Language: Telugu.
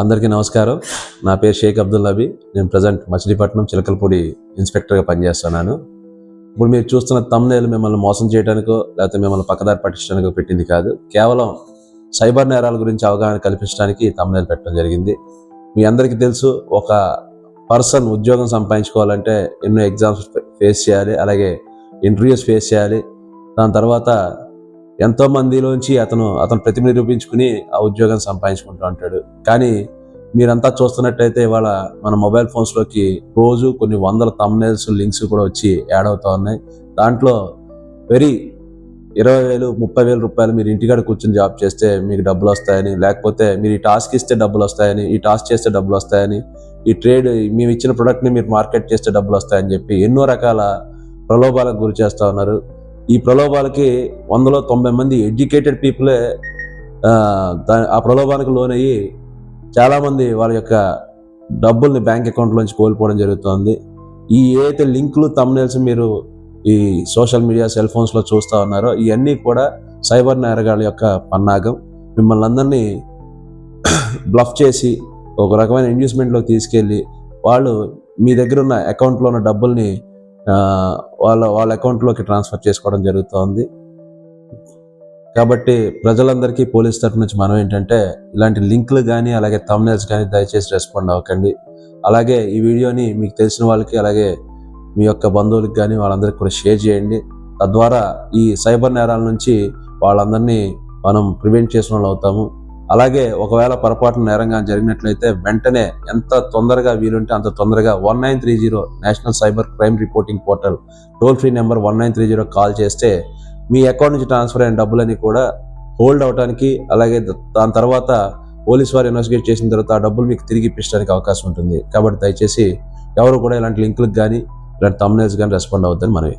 అందరికీ నమస్కారం. నా పేరు షేక్ అబ్దుల్ నబీ. నేను ప్రజెంట్ మచిలీపట్నం చిలకలపూడి ఇన్స్పెక్టర్గా పనిచేస్తున్నాను. ఇప్పుడు మీరు చూస్తున్న తమ్నేలు మిమ్మల్ని మోసం చేయడానికో లేకపోతే మిమ్మల్ని పక్కదారి పట్టించడానికో పెట్టింది కాదు. కేవలం సైబర్ నేరాల గురించి అవగాహన కల్పించడానికి తమ్నేలు పెట్టడం జరిగింది. మీ అందరికీ తెలుసు ఒక పర్సన్ ఉద్యోగం సంపాదించుకోవాలంటే ఎన్నో ఎగ్జామ్స్ ఫేస్ చేయాలి అలాగే ఇంటర్వ్యూస్ ఫేస్ చేయాలి. దాని తర్వాత ఎంతో మందిలోంచి అతను అతను ప్రతిభ నిరూపించుకుని ఆ ఉద్యోగం సంపాదించుకుంటూ ఉంటాడు. కానీ మీరంతా చూస్తున్నట్టయితే ఇవాళ మన మొబైల్ ఫోన్స్లోకి రోజు కొన్ని వందల తమ్నేల్స్ లింక్స్ కూడా వచ్చి యాడ్ అవుతూ ఉన్నాయి. దాంట్లో వెరీ ఇరవై వేలు ముప్పై వేల రూపాయలు మీరు ఇంటికాడ కూర్చొని జాబ్ చేస్తే మీకు డబ్బులు వస్తాయని లేకపోతే మీరు ఈ టాస్క్ ఇస్తే డబ్బులు వస్తాయని ఈ టాస్క్ చేస్తే డబ్బులు వస్తాయని ఈ ట్రేడ్ మేము ఇచ్చిన ప్రొడక్ట్ని మీరు మార్కెట్ చేస్తే డబ్బులు వస్తాయని చెప్పి ఎన్నో రకాల ప్రలోభాలకు గురి చేస్తూ ఉన్నారు. ఈ ప్రలోభాలకి వందలో తొంభై మంది ఎడ్యుకేటెడ్ పీపులే ఆ, ఆ ప్రలోభానికి లోనయ్యి చాలామంది వాళ్ళ యొక్క డబ్బుల్ని బ్యాంక్ అకౌంట్లోంచి కోల్పోవడం జరుగుతుంది. ఈ ఏదైతే లింకులు తమ్నేల్స్ మీరు ఈ సోషల్ మీడియా సెల్ ఫోన్స్లో చూస్తూ ఉన్నారో ఇవన్నీ కూడా సైబర్ నేరగాళ్ళ యొక్క పన్నాగం. మిమ్మల్ని అందరినీ బ్లఫ్ చేసి ఒక రకమైన ఇన్వెస్ట్మెంట్లోకి తీసుకెళ్ళి వాళ్ళు మీ దగ్గర ఉన్న అకౌంట్లో ఉన్న డబ్బుల్ని వాళ్ళ వాళ్ళ అకౌంట్లోకి ట్రాన్స్ఫర్ చేసుకోవడం జరుగుతోంది. కాబట్టి ప్రజలందరికీ పోలీస్ తరఫు నుంచి మనం ఏంటంటే ఇలాంటి లింకులు కానీ అలాగే తమ్నేల్స్ కానీ దయచేసి రెస్పాండ్ అవ్వకండి. అలాగే ఈ వీడియోని మీకు తెలిసిన వాళ్ళకి అలాగే మీ యొక్క బంధువులకు కానీ వాళ్ళందరికీ కూడా షేర్ చేయండి. తద్వారా ఈ సైబర్ నేరాల నుంచి వాళ్ళందరినీ మనం ప్రివెంట్ చేసిన వాళ్ళు అవుతాము. అలాగే ఒకవేళ పొరపాటున నేరంగా జరిగినట్లయితే వెంటనే ఎంత తొందరగా వీలుంటే అంత తొందరగా one nine three zero national cyber crime reporting portal toll free number one nine three zero call చేస్తే మీ అకౌంట్ నుంచి ట్రాన్స్ఫర్ అయిన డబ్బులని కూడా హోల్డ్ అవడానికి అలాగే దాని తర్వాత పోలీస్ వారు ఇన్వెస్టిగేట్ చేసిన తర్వాత ఆ డబ్బులు మీకు తిరిగి ఇప్పించడానికి అవకాశం ఉంటుంది. కాబట్టి దయచేసి ఎవరు కూడా ఇలాంటి లింకులకు కానీ ఇలాంటి తమ్నేల్స్ కానీ రెస్పాండ్ అవుద్దని మనవి.